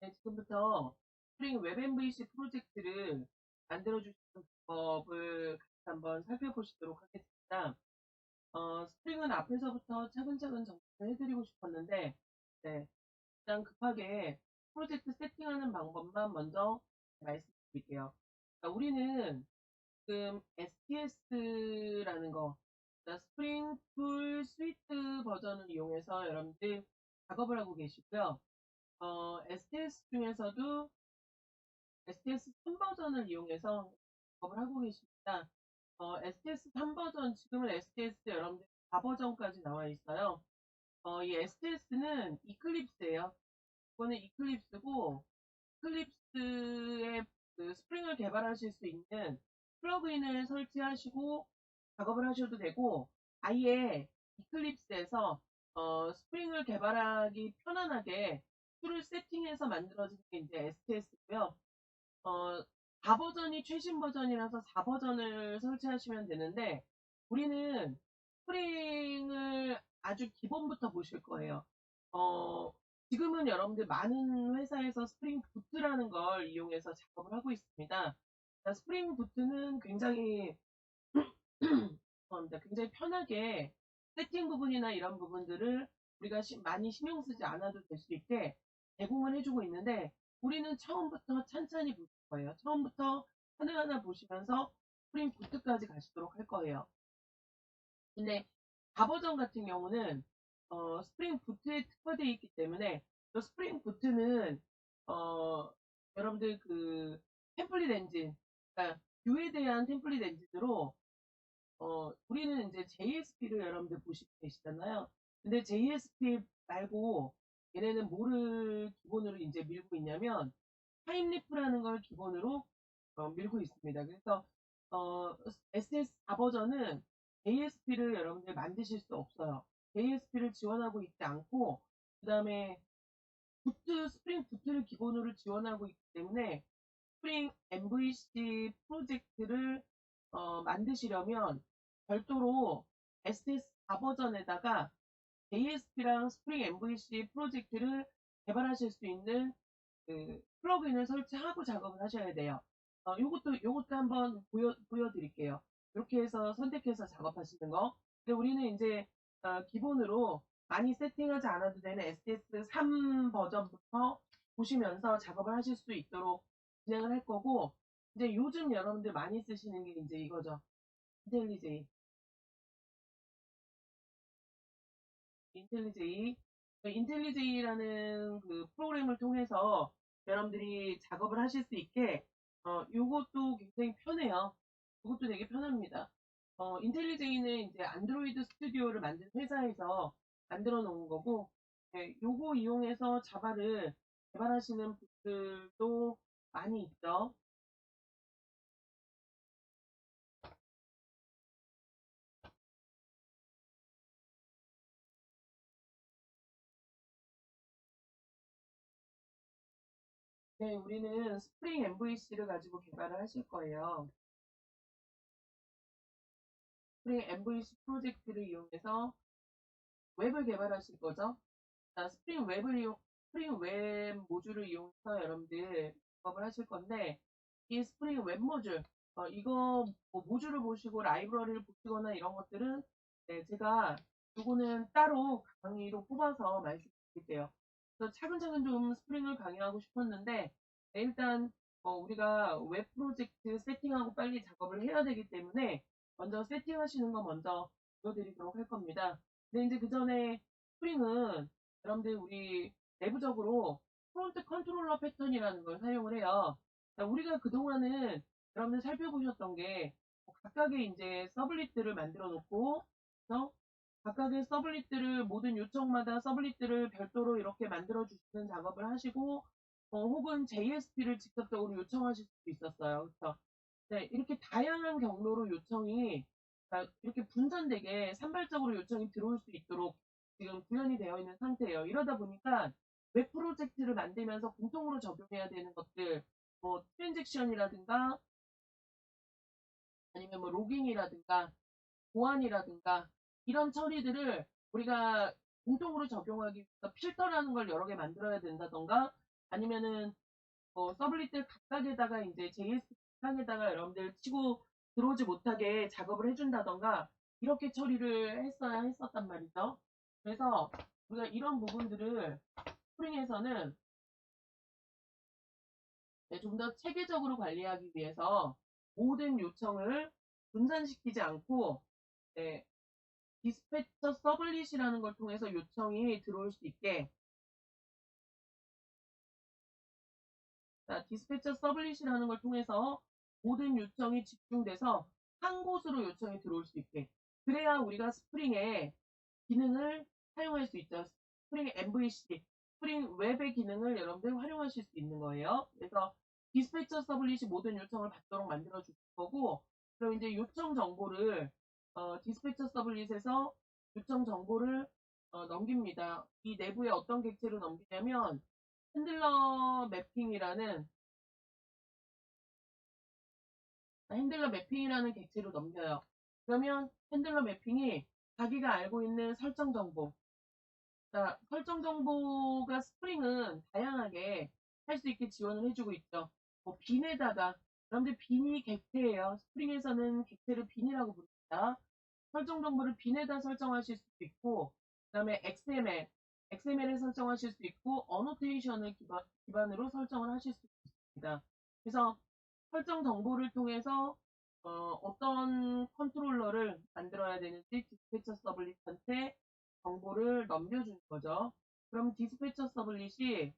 네, 지금부터 스프링 웹 MVC 프로젝트를 만들어주시는 방법을 한번 살펴보시도록 하겠습니다. 어, 스프링은 앞에서부터 차근차근 정리를 해드리고 싶었는데, 네, 일단 급하게 프로젝트 세팅하는 방법만 먼저 말씀드릴게요. 자, 우리는 지금 STS라는 거, 자, 스프링 툴 스위트 버전을 이용해서 여러분들 작업을 하고 계시고요. 어, STS 중에서도 STS 3버전을 이용해서 작업을 하고 계십니다. 어, STS 3버전, 지금은 STS 여러분들 4버전까지 나와 있어요. 어, 이 STS는 이클립스예요. 이거는 이클립스고, 이클립스에 그 스프링을 개발하실 수 있는 플러그인을 설치하시고 작업을 하셔도 되고, 아예 이클립스에서 어, 스프링을 개발하기 편안하게 툴을 세팅해서 만들어진 게 이제 STS고요. 어, 4버전이 최신 버전이라서 4버전을 설치하시면 되는데 우리는 스프링을 아주 기본부터 보실 거예요. 어, 지금은 여러분들 많은 회사에서 스프링 부트라는 걸 이용해서 작업을 하고 있습니다. 스프링 부트는 굉장히 굉장히 편하게 세팅 부분이나 이런 부분들을 우리가 시, 많이 신경 쓰지 않아도 될 수 있게 제공을 해주고 있는데 우리는 처음부터 찬찬히 보실 거예요. 처음부터 하나하나 보시면서 스프링 부트까지 가시도록 할 거예요. 근데 4버전 같은 경우는 어, 스프링 부트에 특화되어 있기 때문에 또 스프링 부트는 어, 여러분들 그 템플릿 엔진, 그러니까 뷰에 대한 템플릿 엔진으로 어, 우리는 이제 JSP를 여러분들 보시고 계시잖아요. 근데 JSP 말고 얘네는 뭐를 기본으로 이제 밀고 있냐면 타임리프라는 걸 기본으로 어, 밀고 있습니다. 그래서 어, SS 4 버전은 JSP를 여러분들 만드실 수 없어요. JSP를 지원하고 있지 않고 그 다음에 부트, 스프링 부트를 기본으로 지원하고 있기 때문에 스프링 MVC 프로젝트를 어, 만드시려면 별도로 SS 4 버전에다가 ASP랑 스프링 MVC 프로젝트를 개발하실 수 있는 그 플러그인을 설치하고 작업을 하셔야 돼요. 어, 요것도, 요것도 한번 보여, 보여드릴게요. 이렇게 해서 선택해서 작업하시는 거. 근데 우리는 이제, 어, 기본으로 많이 세팅하지 않아도 되는 STS 3 버전부터 보시면서 작업을 하실 수 있도록 진행을 할 거고, 이제 요즘 여러분들 많이 쓰시는 게 이제 이거죠. 인텔리제이. 인텔리제이. 인텔리제이라는 그 프로그램을 통해서 여러분들이 작업을 하실 수 있게 어, 요것도 굉장히 편해요. 이것도 되게 편합니다. 어, 인텔리제이는 이제 안드로이드 스튜디오를 만든 회사에서 만들어 놓은 거고 네, 요거 이용해서 자바를 개발하시는 분들도 많이 있죠. 네, 우리는 스프링 MVC를 가지고 개발을 하실 거예요. 스프링 MVC 프로젝트를 이용해서 웹을 개발하실 거죠. 자, 스프링 웹을 이용, 스프링 웹 모듈을 이용해서 여러분들 작업을 하실 건데, 이 스프링 웹 모듈, 어, 이거 뭐 모듈을 보시고 라이브러리를 보시거나 이런 것들은 네, 제가 이거는 따로 강의로 뽑아서 말씀드릴게요. 그래서 차근차근 좀 스프링을 강의하고 싶었는데 네, 일단 어, 우리가 웹 프로젝트 세팅하고 빨리 작업을 해야 되기 때문에 먼저 세팅하시는 거 먼저 보여드리도록 할 겁니다. 근데 이제 그 전에 스프링은 여러분들 우리 내부적으로 프론트 컨트롤러 패턴이라는 걸 사용을 해요. 우리가 그동안은 여러분들 살펴보셨던 게 각각의 이제 서블릿들을 만들어 놓고 그래서 각각의 서블릿들을 모든 요청마다 서블릿들을 별도로 이렇게 만들어 주시는 작업을 하시고 어, 혹은 JSP를 직접적으로 요청하실 수도 있었어요. 그렇죠? 네, 이렇게 다양한 경로로 요청이 그러니까 이렇게 분산되게 산발적으로 요청이 들어올 수 있도록 지금 구현이 되어 있는 상태예요. 이러다 보니까 웹 프로젝트를 만들면서 공통으로 적용해야 되는 것들, 뭐 트랜잭션이라든가 아니면 뭐 로깅이라든가 보안이라든가 이런 처리들을 우리가 공통으로 적용하기 위해서 필터라는 걸 여러 개 만들어야 된다던가 아니면은 뭐 서블릿들 각각에다가 이제 JS 각각에다가 여러분들 치고 들어오지 못하게 작업을 해준다던가 이렇게 처리를 했어야 했었단 말이죠. 그래서 우리가 이런 부분들을 스프링에서는 네, 좀더 체계적으로 관리하기 위해서 모든 요청을 분산시키지 않고 네, 디스패처 서블릿이라는 걸 통해서 요청이 들어올 수 있게 자, 디스패처 서블릿이라는 걸 통해서 모든 요청이 집중돼서 한 곳으로 요청이 들어올 수 있게 그래야 우리가 스프링의 기능을 사용할 수 있죠. 스프링 MVC, 스프링 웹의 기능을 여러분들 활용하실 수 있는 거예요. 그래서 디스패처 서블릿이 모든 요청을 받도록 만들어 줄 거고 그럼 이제 요청 정보를 어, 디스패처 서블릿에서 요청 정보를 어, 넘깁니다. 이 내부에 어떤 객체로 넘기냐면 핸들러 매핑이라는 핸들러 매핑이라는 객체로 넘겨요. 그러면 핸들러 매핑이 자기가 알고 있는 설정 정보 자, 설정 정보가 스프링은 다양하게 할 수 있게 지원을 해주고 있죠. 뭐 빈에다가 여러분들 빈이 객체예요. 스프링에서는 객체를 빈이라고 부릅 니다. 설정 정보를 빈에다 설정하실 수도 있고 그 다음에 XML, XML에 설정하실 수 있고 어노테이션을 기반, 기반으로 설정을 하실 수 있습니다. 그래서 설정 정보를 통해서 어, 떤 컨트롤러를 만들어야 되는지 디스패처 서블릿한테 정보를 넘겨주는 거죠. 그럼 디스패처 서블릿이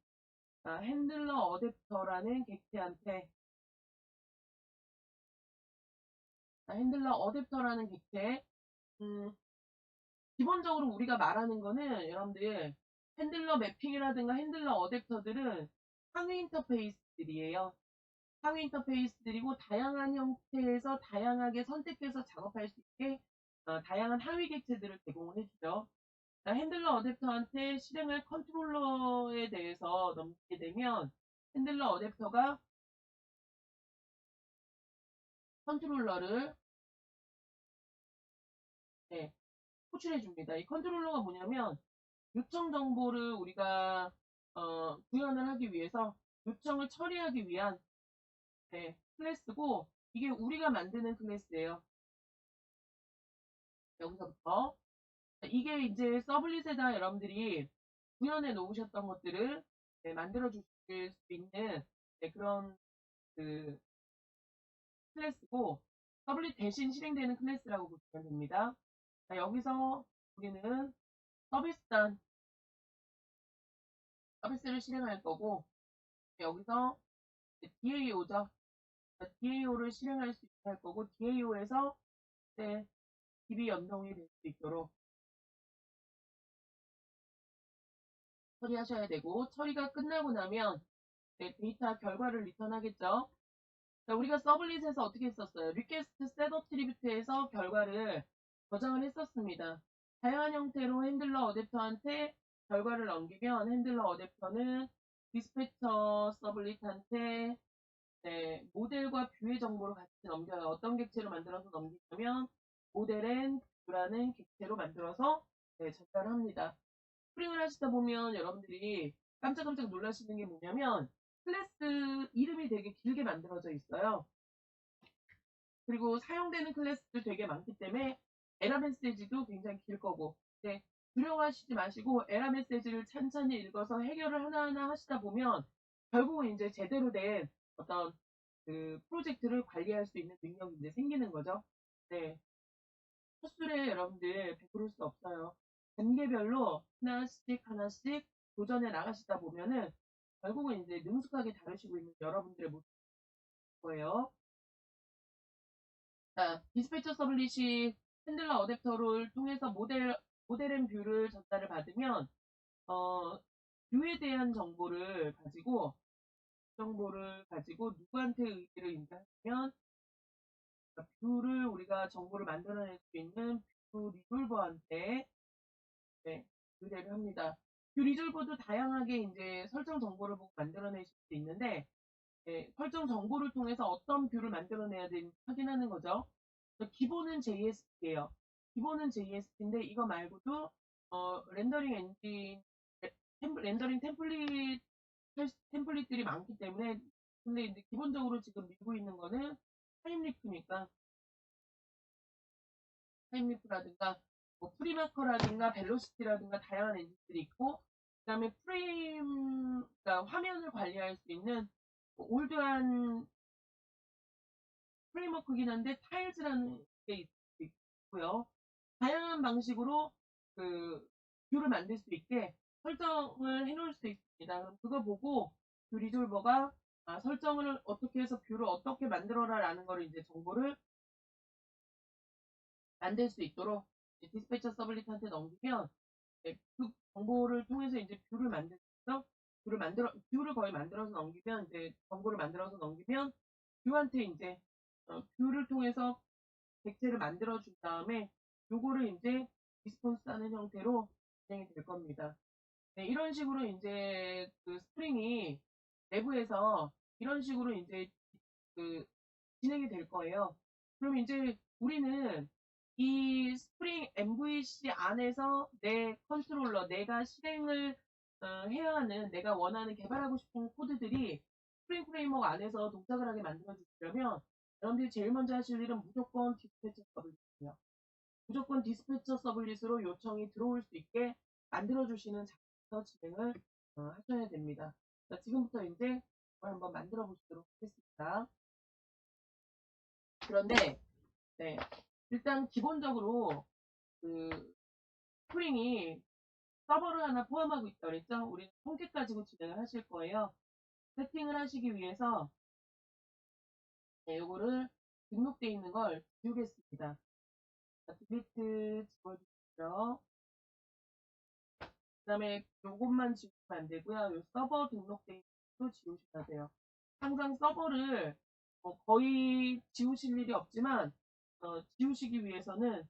아, 핸들러 어댑터라는 객체한테 핸들러 어댑터라는 객체 음, 기본적으로 우리가 말하는 거는 여러분들 핸들러 매핑이라든가 핸들러 어댑터들은 상위 인터페이스들이에요. 상위 인터페이스들이고 다양한 형태에서 다양하게 선택해서 작업할 수 있게 어, 다양한 하위 객체들을 제공을 해주죠. 핸들러 어댑터한테 실행할 컨트롤러에 대해서 넘기게 되면 핸들러 어댑터가 컨트롤러를 네, 호출해 줍니다. 이 컨트롤러가 뭐냐면 요청 정보를 우리가 어, 구현을 하기 위해서 요청을 처리하기 위한 네, 클래스고 이게 우리가 만드는 클래스예요. 여기서부터 이게 이제 서블릿에다 여러분들이 구현해 놓으셨던 것들을 네, 만들어 주실 수 있는 네, 그런 그 클래스고 서블릿 대신 실행되는 클래스라고 보시면 됩니다. 자, 여기서 우리는 서비스단 서비스를 실행할 거고 여기서 DAO죠. DAO를 실행할 수 있게 할 거고 DAO에서 네, DB 연동이 될 수 있도록 처리하셔야 되고 처리가 끝나고 나면 네, 데이터 결과를 리턴하겠죠. 자, 우리가 서블릿에서 어떻게 했었어요? 리퀘스트 셋업 트리뷰트에서 결과를 저장을 했었습니다. 다양한 형태로 핸들러 어댑터한테 결과를 넘기면 핸들러 어댑터는 디스패처 서블릿한테 네, 모델과 뷰의 정보를 같이 넘겨요. 어떤 객체로 만들어서 넘기냐면 모델 앤 뷰라는 객체로 만들어서 네, 전달합니다. 스프링을 하시다 보면 여러분들이 깜짝깜짝 놀라시는 게 뭐냐면 클래스 이름이 되게 길게 만들어져 있어요. 그리고 사용되는 클래스도 되게 많기 때문에 에라 메시지도 굉장히 길 거고 네, 두려워하시지 마시고 에라 메시지를 천천히 읽어서 해결을 하나하나 하시다 보면 결국은 이제 제대로 된 어떤 그 프로젝트를 관리할 수 있는 능력이 이제 생기는 거죠. 네. 헛술에 여러분들 베풀을 수 없어요. 단계별로 하나씩 하나씩 도전해 나가시다 보면은 결국은 이제 능숙하게 다루시고 있는 여러분들의 모습 거예요. 자, 디스패처 서블릿이 핸들러 어댑터를 통해서 모델, 모델 앤 뷰를 전달을 받으면, 어, 뷰에 대한 정보를 가지고, 정보를 가지고 누구한테 의지를 인가하면, 뷰를 우리가 정보를 만들어낼 수 있는 뷰 리졸버한테 네, 의뢰를 합니다. 뷰 리졸버도 다양하게 이제 설정 정보를 보고 만들어내실 수 있는데 네, 설정 정보를 통해서 어떤 뷰를 만들어내야 되는지 확인하는 거죠. 기본은 JSP예요. 기본은 JSP인데 이거 말고도 어, 렌더링 엔진 렌더링 템플릿 템플릿들이 많기 때문에 근데 이제 기본적으로 지금 밀고 있는 거는 타임리프니까 타임리프라든가 뭐 프리마커라든가 벨로시티라든가 다양한 엔진들이 있고 그 다음에 프레임 그러니까 화면을 관리할 수 있는 뭐 올드한 프레임워크긴 한데 타일즈라는 게 있고요. 다양한 방식으로 그 뷰를 만들 수 있게 설정을 해놓을 수 있습니다. 그거 보고 그 리졸버가 아, 설정을 어떻게 해서 뷰를 어떻게 만들어라 라는 거를 이제 정보를 만들 수 있도록 디스패처 서블릿한테 넘기면 네, 그 정보를 통해서 이제 뷰를 만들어서 뷰를 만들어 뷰를 거의 만들어서 넘기면 이제 정보를 만들어서 넘기면 뷰한테 이제 어, 뷰를 통해서 객체를 만들어 준 다음에 요거를 이제 리스폰스 하는 형태로 진행이 될 겁니다. 네, 이런 식으로 이제 그 스프링이 내부에서 이런 식으로 이제 그 진행이 될 거예요. 그럼 이제 우리는 이 스프링 MVC 안에서 내 컨트롤러, 내가 실행을 어, 해야 하는, 내가 원하는 개발하고 싶은 코드들이 스프링 프레임워크 안에서 동작을 하게 만들어 주시려면 여러분들이 제일 먼저 하실 일은 무조건 디스패처 서블릿이에요. 무조건 디스패처 서블릿으로 요청이 들어올 수 있게 만들어 주시는 작업부터 진행을 어, 하셔야 됩니다. 자, 지금부터 이제 한번 만들어 보시도록 하겠습니다. 그런데 네, 일단 기본적으로 그 스프링이 서버를 하나 포함하고 있다 그랬죠? 우리는 통계 가지고 진행을 하실 거예요. 세팅을 하시기 위해서 네, 요거를 등록되어 있는 걸 지우겠습니다. 자, 딜리트 지워주시죠. 그 다음에 요것만 지우면 안 되고요. 요 서버 등록되어 있는 것도 지우셔야 돼요. 항상 서버를 어, 거의 지우실 일이 없지만 어, 지우시기 위해서는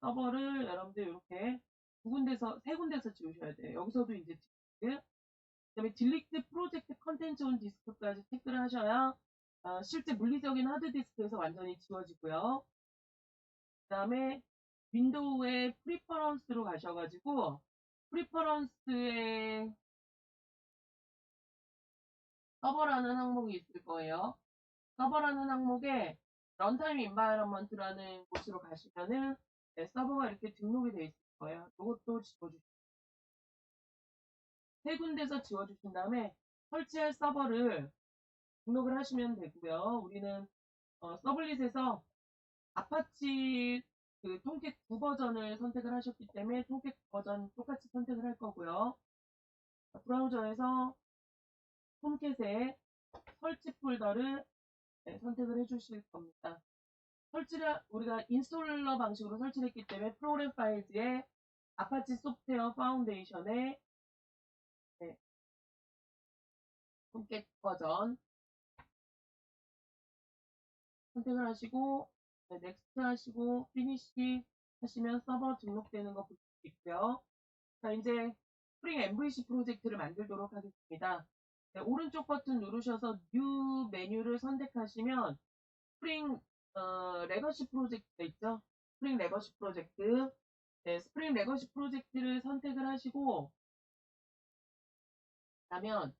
서버를 여러분들 이렇게 두 군데서 세 군데서 지우셔야 돼요. 여기서도 이제 딜리트 그다음에 딜리트 프로젝트 컨텐츠 온 디스크까지 체크를 하셔야 어, 실제 물리적인 하드디스크에서 완전히 지워지고요. 그 다음에 윈도우의 프리퍼런스로 가셔가지고 프리퍼런스에 서버라는 항목이 있을 거예요. 서버라는 항목에 런타임 인바이러먼트라는 곳으로 가시면은 네, 서버가 이렇게 등록이 되어 있을 거예요. 이것도 지워주세요. 세 군데서 지워주신 다음에 설치할 서버를 등록을 하시면 되고요. 우리는 어, 서블릿에서 아파치 그 통캣 9 버전을 선택을 하셨기 때문에 통캣 버전 똑같이 선택을 할 거고요. 브라우저에서 통캣의 설치 폴더를 네, 선택을 해주실 겁니다. 설치를 우리가 인스톨러 방식으로 설치를 했기 때문에 프로그램 파일즈에 아파치 소프트웨어 파운데이션에 네, 통캣 버전 선택을 하시고 네, 넥스트 하시고 피니시 하시면 서버 등록되는 거볼수 있고요. 자 이제 스프링 MVC 프로젝트를 만들도록 하겠습니다. 네, 오른쪽 버튼 누르셔서 뉴 메뉴를 선택하시면 스프링 어, 레거시 프로젝트가 있죠. 스프링 레거시 프로젝트 네, 스프링 레거시 프로젝트를 선택을 하시고 그러면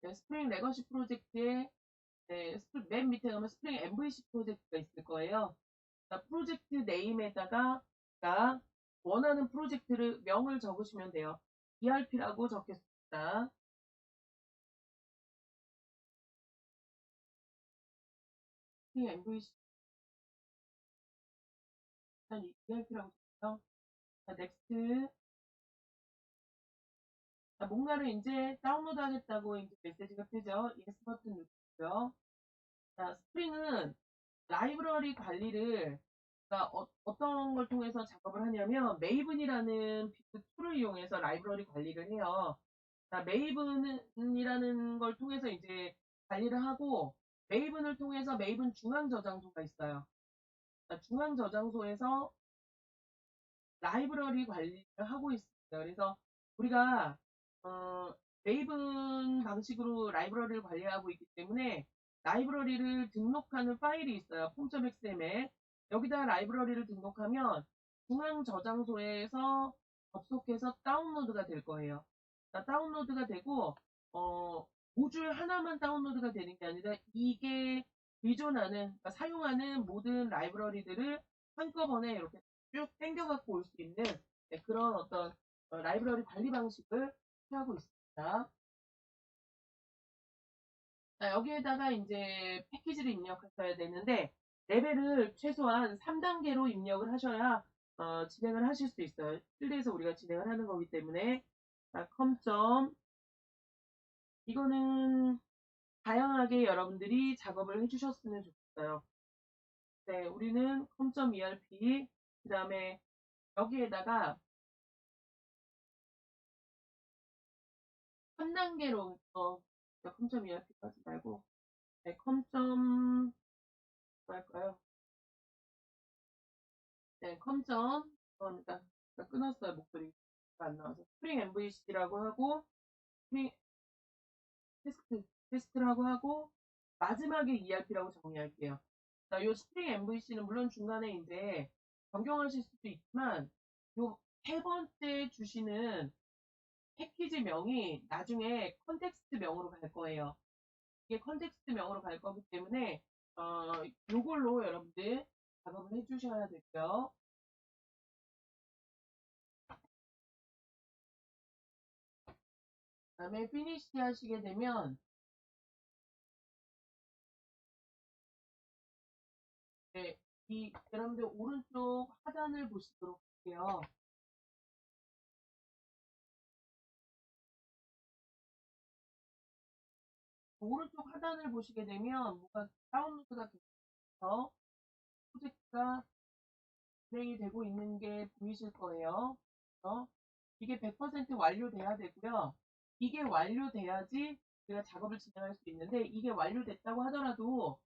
네, 스프링 레거시 프로젝트에 네, 맨 밑에 가면 스프링 MVC 프로젝트가 있을 거예요. 자, 프로젝트 네임에다가 원하는 프로젝트를 명을 적으시면 돼요. ERP라고 적겠습니다. 스프링 MVC 일단 ERP라고 적고요. 자, 넥스트 자, 뭔가를 이제 다운로드 하겠다고 이제 메시지가 뜨죠. 예스 버튼 누르 고요. 자, 스프링은 라이브러리 관리를 그러니까 어, 떤걸 통해서 작업을 하냐면 메이븐이라는 툴을 이용해서 라이브러리 관리를 해요. 자, 메이븐이라는 걸 통해서 이제 관리를 하고 메이븐을 통해서 메이븐 중앙 저장소가 있어요. 자, 중앙 저장소에서 라이브러리 관리를 하고 있습니다. 그래서 우리가 어, 메이븐 방식으로 라이브러리를 관리하고 있기 때문에 라이브러리를 등록하는 파일이 있어요. 폼.xml 여기다 라이브러리를 등록하면 중앙 저장소에서 접속해서 다운로드가 될 거예요. 다운로드가 되고 어, 모듈 하나만 다운로드가 되는 게 아니라 이게 의존하는, 그러니까 사용하는 모든 라이브러리들을 한꺼번에 이렇게 쭉 땡겨갖고 올 수 있는 네, 그런 어떤 어, 라이브러리 관리 방식을 취하고 있습니다. 자, 여기에다가 이제 패키지를 입력하셔야 되는데 레벨을 최소한 3단계로 입력을 하셔야 어, 진행을 하실 수 있어요. 필드에서 우리가 진행을 하는 거기 때문에 자, 컴점 이거는 다양하게 여러분들이 작업을 해주셨으면 좋겠어요. 네, 우리는 컴점.erp 그 다음에 여기에다가 3단계로 어, 컴점.erp까지 말고 네, 컴점 뭐 할까요? 네, 컴점 그러니까 끊었어요 목소리가 안 나와서 스프링 MVC라고 하고 스프링 테스트 테스트라고 하고 마지막에 ERP라고 정리할게요. 자, 요 스프링 MVC는 물론 중간에 이제 변경하실 수도 있지만 요세 번째 주시는 패키지 명이 나중에 컨텍스트 명으로 갈 거예요. 이게 컨텍스트 명으로 갈 거기 때문에 어, 요걸로 여러분들 작업을 해주셔야 되고요. 다음에 피니시 하시게 되면 네, 이 여러분들 오른쪽 하단을 보시도록 할게요. 오른쪽 하단을 보시게 되면 뭐가 다운로드가 돼서 프로젝트가 진행이 되고 있는 게 보이실 거예요. 그래서 이게 100% 완료돼야 되고요. 이게 완료돼야지 우리가 작업을 진행할 수 있는데 이게 완료됐다고 하더라도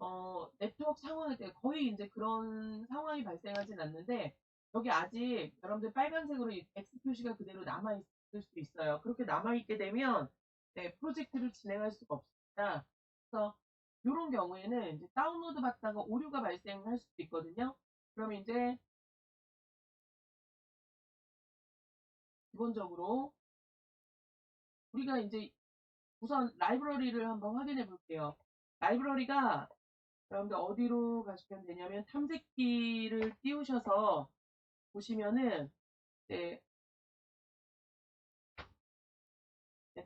어, 네트워크 상황일 때 거의 이제 그런 상황이 발생하진 않는데 여기 아직 여러분들 빨간색으로 X 표시가 그대로 남아있을 수 있어요. 그렇게 남아있게 되면 네, 프로젝트를 진행할 수가 없습니다. 그래서 이런 경우에는 이제 다운로드 받다가 오류가 발생할 수도 있거든요. 그럼 이제 기본적으로 우리가 이제 우선 라이브러리를 한번 확인해 볼게요. 라이브러리가 여러분들 어디로 가시면 되냐면 탐색기를 띄우셔서 보시면은 네,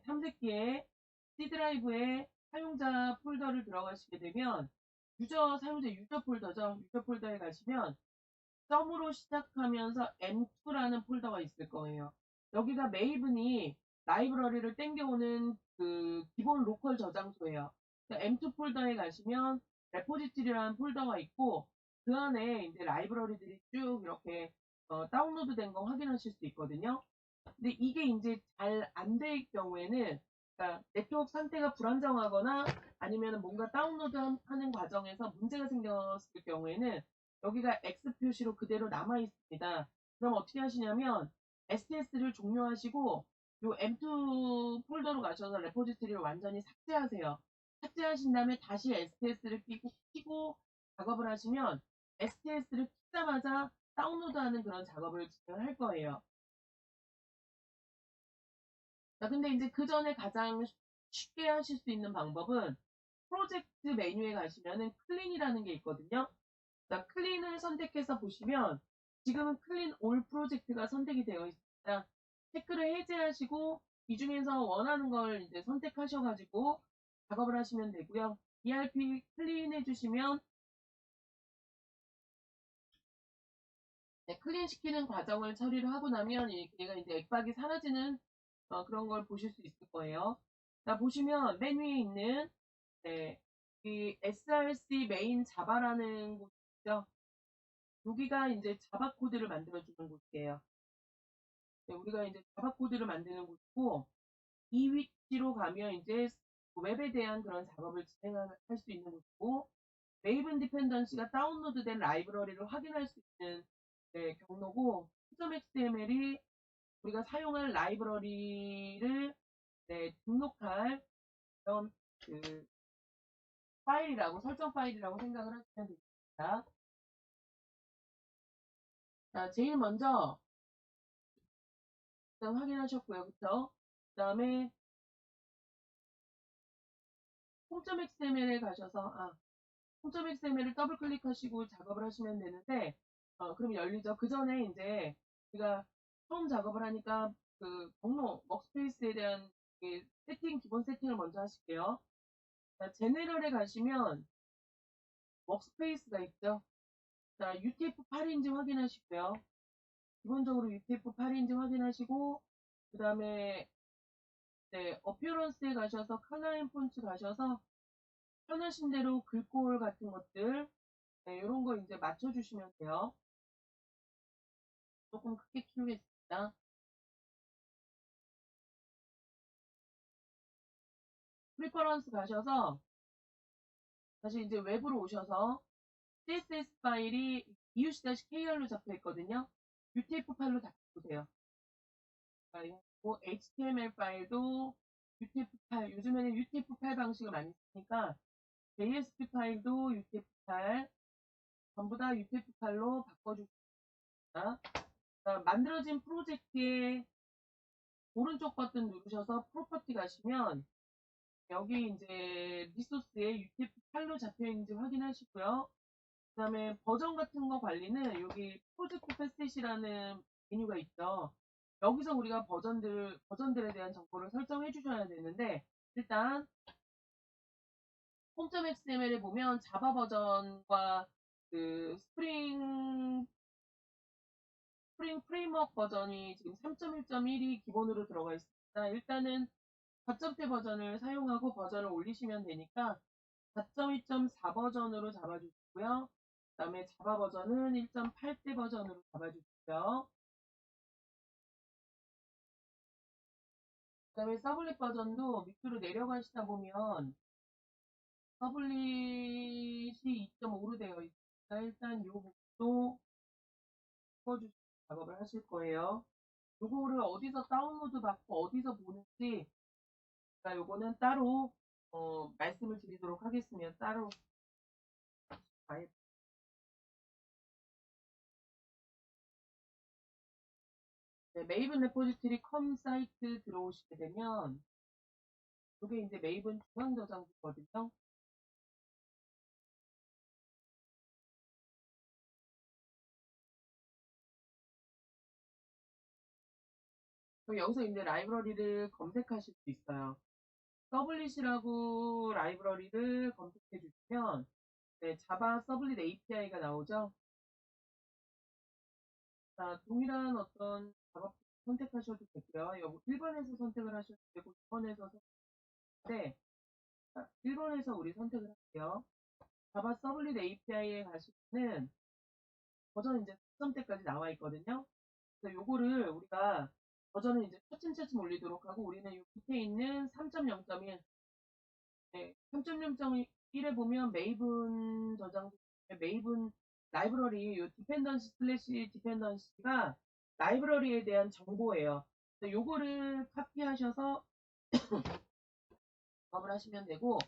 탐색기에 C 드라이브에 사용자 폴더를 들어가시게 되면 유저 사용자 유저 폴더죠. 유저 폴더에 가시면 점으로 시작하면서 M2라는 폴더가 있을 거예요. 여기가 메이븐이 라이브러리를 땡겨오는 그 기본 로컬 저장소예요. M2 폴더에 가시면 레포지트리라는 폴더가 있고 그 안에 이제 라이브러리들이 쭉 이렇게 어, 다운로드 된 거 확인하실 수 있거든요. 근데 이게 이제 잘 안 될 경우에는 그러니까 네트워크 상태가 불안정하거나 아니면 뭔가 다운로드 하는 과정에서 문제가 생겼을 경우에는 여기가 X 표시로 그대로 남아 있습니다. 그럼 어떻게 하시냐면 STS를 종료하시고 요 M2 폴더로 가셔서 레포지트리를 완전히 삭제하세요. 삭제하신 다음에 다시 STS를 끼고, 끼고 작업을 하시면 STS를 키자마자 다운로드하는 그런 작업을 진행할 거예요. 자, 근데 이제 그 전에 가장 쉽게 하실 수 있는 방법은 프로젝트 메뉴에 가시면은 클린이라는 게 있거든요. 자, 클린을 선택해서 보시면 지금은 클린 올 프로젝트가 선택이 되어 있습니다. 체크를 해제하시고 이 중에서 원하는 걸 이제 선택하셔가지고 작업을 하시면 되고요. ERP 클린 해주시면 네, 클린 시키는 과정을 처리를 하고 나면 얘가 이제 액박이 사라지는 어, 그런 걸 보실 수 있을 거예요. 자, 보시면 맨 위에 있는 네, 이 src 메인 자바라는 곳이죠. 여기가 이제 자바 코드를 만들어주는 곳이에요. 네, 우리가 이제 자바 코드를 만드는 곳이고 이 위치로 가면 이제 웹에 대한 그런 작업을 진행할 수 있는 곳이고 웨이븐 디펜던시가 다운로드된 라이브러리를 확인할 수 있는 네, 경로고 .xml이 우리가 사용할 라이브러리를 네, 등록할 그런 그 파일이라고 설정 파일이라고 생각을 하시면 됩니다. 자, 제일 먼저 일단 확인하셨고요. 그쵸? 그 다음에 홈.xml에 가셔서 아, 홈.xml을 더블 클릭하시고 작업을 하시면 되는데 어, 그럼 열리죠. 그 전에 이제 우리가 처음 작업을 하니까 그 경로 워크스페이스에 대한 그 세팅 기본 세팅을 먼저 하실게요. 자, 제네럴에 가시면 워크스페이스가 있죠. 자, UTF-8인지 확인하시고요. 기본적으로 UTF-8인지 확인하시고 그 다음에 네, 어피어런스에 가셔서 앤 폰트 가셔서 편하신 대로 글꼴 같은 것들 네, 이런 거 이제 맞춰주시면 돼요. 조금 크게 키우겠습니다. 프리퍼런스 가셔서 다시 이제 웹으로 오셔서 CSS 파일이 euc-kr로 잡혀 있거든요. UTF 파일로 다 보세요. 그리고 HTML 파일도 UTF-8, 요즘에는 UTF-8 방식을 많이 쓰니까 JSP 파일도 UTF-8, 전부 다 UTF-8로 바꿔주십니다. 만들어진 프로젝트에 오른쪽 버튼 누르셔서 프로퍼티 가시면 여기 이제 리소스에 UTF-8로 잡혀있는지 확인하시고요. 그 다음에 버전 같은 거 관리는 여기 프로젝트 패셋이라는 메뉴가 있죠. 여기서 우리가 버전들, 버전들에 대한 정보를 설정해 주셔야 되는데, 일단, 홈.xml에 보면 자바 버전과 그 스프링, 스프링 프레임워크 버전이 지금 3.1.1이 기본으로 들어가 있습니다. 일단은 4.0대 버전을 사용하고 버전을 올리시면 되니까 4.2.4 버전으로 잡아주시고요. 그 다음에 자바 버전은 1.8대 버전으로 잡아주시고요. 그 다음에 서블릿 버전도 밑으로 내려가시다 보면 서블릿이 2.5로 되어 있으니까 일단 요 부분도 풀어주시는 작업을 하실 거예요. 요거를 어디서 다운로드 받고 어디서 보는지 제가 요거는 따로 어, 말씀을 드리도록 하겠습니다. 따로 아예 네, 메이븐 레포지터리 컴 사이트 들어오시게 되면 이게 이제 메이븐 중앙 저장소거든요. 그럼 여기서 이제 라이브러리를 검색하실 수 있어요. 서블릿이라고 라이브러리를 검색해 주시면 네, 자바 서블릿 API가 나오죠. 자, 동일한 어떤 작업 선택하셔도 되고요. 여기 1번에서 선택을 하셔도 되고 2번에서 선택하는데 1번에서 우리 선택을 할게요. 자바 서블릿 API에 가시면 버전 이제 4점대까지 나와 있거든요. 그래서 요거를 우리가 버전을 이제 차츰차츰 올리도록 하고 우리는 요 밑에 있는 3.0.1 네, 3.0.1에 보면 메이븐 저장 메이븐 라이브러리 요 디펜던시 슬래시 디펜던시가 라이브러리에 대한 정보예요. 요거를 카피하셔서 작업을 하시면 되고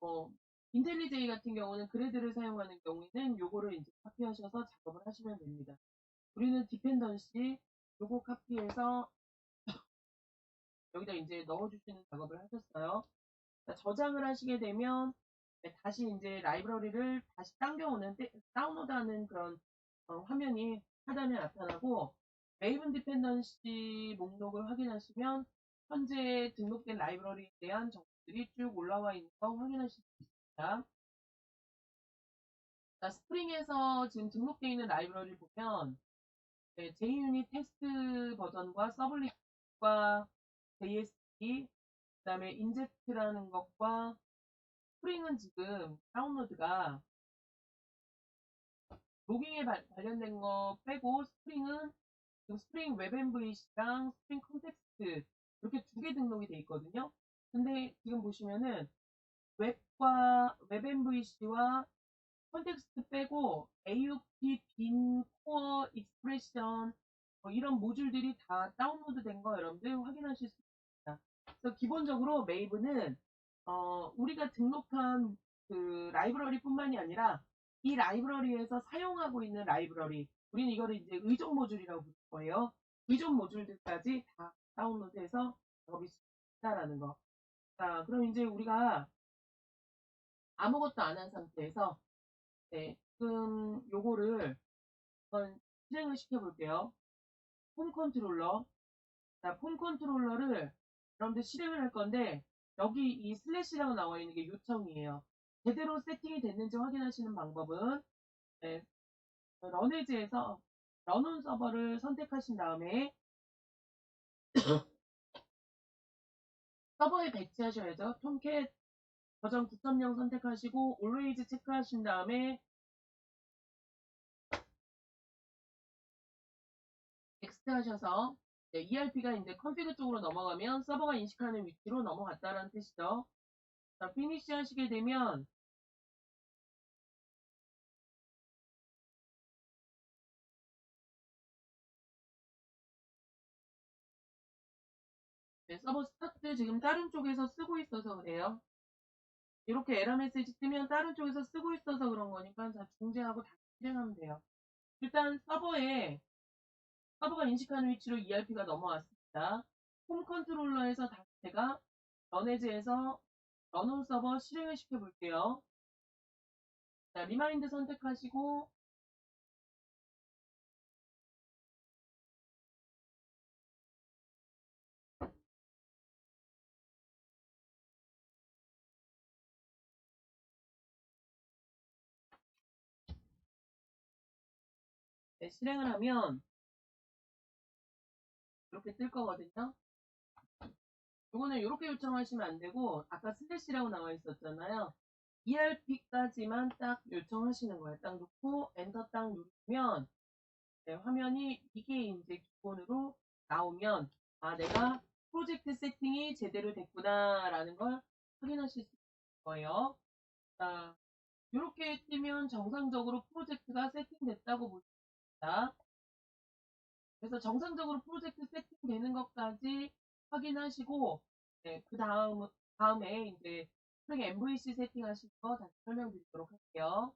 어, 인텔리제이 같은 경우는 그래드를 사용하는 경우에는 요거를 이제 카피하셔서 작업을 하시면 됩니다. 우리는 디펜던시 요거 카피해서 여기다 이제 넣어주시는 작업을 하셨어요. 저장을 하시게 되면 네, 다시 이제 라이브러리를 다시 당겨오는 다운로드하는 그런 어, 화면이 하단에 나타나고 메이븐 디펜던시 목록을 확인하시면 현재 등록된 라이브러리에 대한 정보들이 쭉 올라와 있는 거 확인하실 수 있습니다. 자, 스프링에서 지금 등록되어 있는 라이브러리를 보면 네, JUnit 텍스트 버전과 서블릿과 JSP 그 다음에 인젝트라는 것과 스프링은 지금 다운로드가 로깅에 관련된 거 빼고 스프링은 지금 스프링 웹MVC랑 스프링 컨텍스트 이렇게 두 개 등록이 돼 있거든요. 근데 지금 보시면은 웹과 웹MVC와 컨텍스트 빼고 AUP, 빈, 코어, 익스프레션 뭐 이런 모듈들이 다 다운로드 된 거 여러분들 확인하실 수. 그래서 기본적으로 메이브는 어, 우리가 등록한 그 라이브러리 뿐만이 아니라 이 라이브러리에서 사용하고 있는 라이브러리 우리는 이거를 이제 의존 모듈이라고 부를 거예요. 의존 모듈들까지 다 다운로드해서 작업이 있다라는 거. 자, 그럼 이제 우리가 아무것도 안 한 상태에서 네, 지금 요거를 한번 실행을 시켜볼게요. 폼 컨트롤러. 자, 폼 컨트롤러를 여러분들 실행을 할 건데 여기 이 슬래시라고 나와 있는 게 요청이에요. 제대로 세팅이 됐는지 확인하시는 방법은 네, 런에즈에서 런온 서버를 선택하신 다음에 서버에 배치하셔야죠. 톰캣 버전 9.0 선택하시고 always 체크하신 다음에 넥스트 하셔서 네, ERP가 이제 컨피그 쪽으로 넘어가면 서버가 인식하는 위치로 넘어갔다라는 뜻이죠. 자, 피니시 하시게 되면 네, 서버 스타트 지금 다른 쪽에서 쓰고 있어서 그래요. 이렇게 에러 메시지 뜨면 다른 쪽에서 쓰고 있어서 그런 거니까 자, 중재하고 다시 실행하면 돼요. 일단 서버에 서버가 인식하는 위치로 ERP가 넘어왔습니다. 홈 컨트롤러에서 제가 런에즈에서 런온 서버 실행을 시켜 볼게요. 자, 리마인드 선택하시고 네, 실행을 하면 이렇게 뜰 거거든요. 이거는 이렇게 요청하시면 안 되고 아까 슬래시라고 나와 있었잖아요. ERP까지만 딱 요청하시는 거예요. 딱 놓고 엔터 딱 누르면 네, 화면이 이게 이제 기본으로 나오면 아 내가 프로젝트 세팅이 제대로 됐구나라는 걸 확인하실 수 있을 거예요. 자, 이렇게 뜨면 정상적으로 프로젝트가 세팅됐다고 보십니다. 그래서 정상적으로 프로젝트 세팅되는 것까지 확인하시고 네, 그 다음 다음에 이제 MVC 세팅하신 거 다시 설명드리도록 할게요.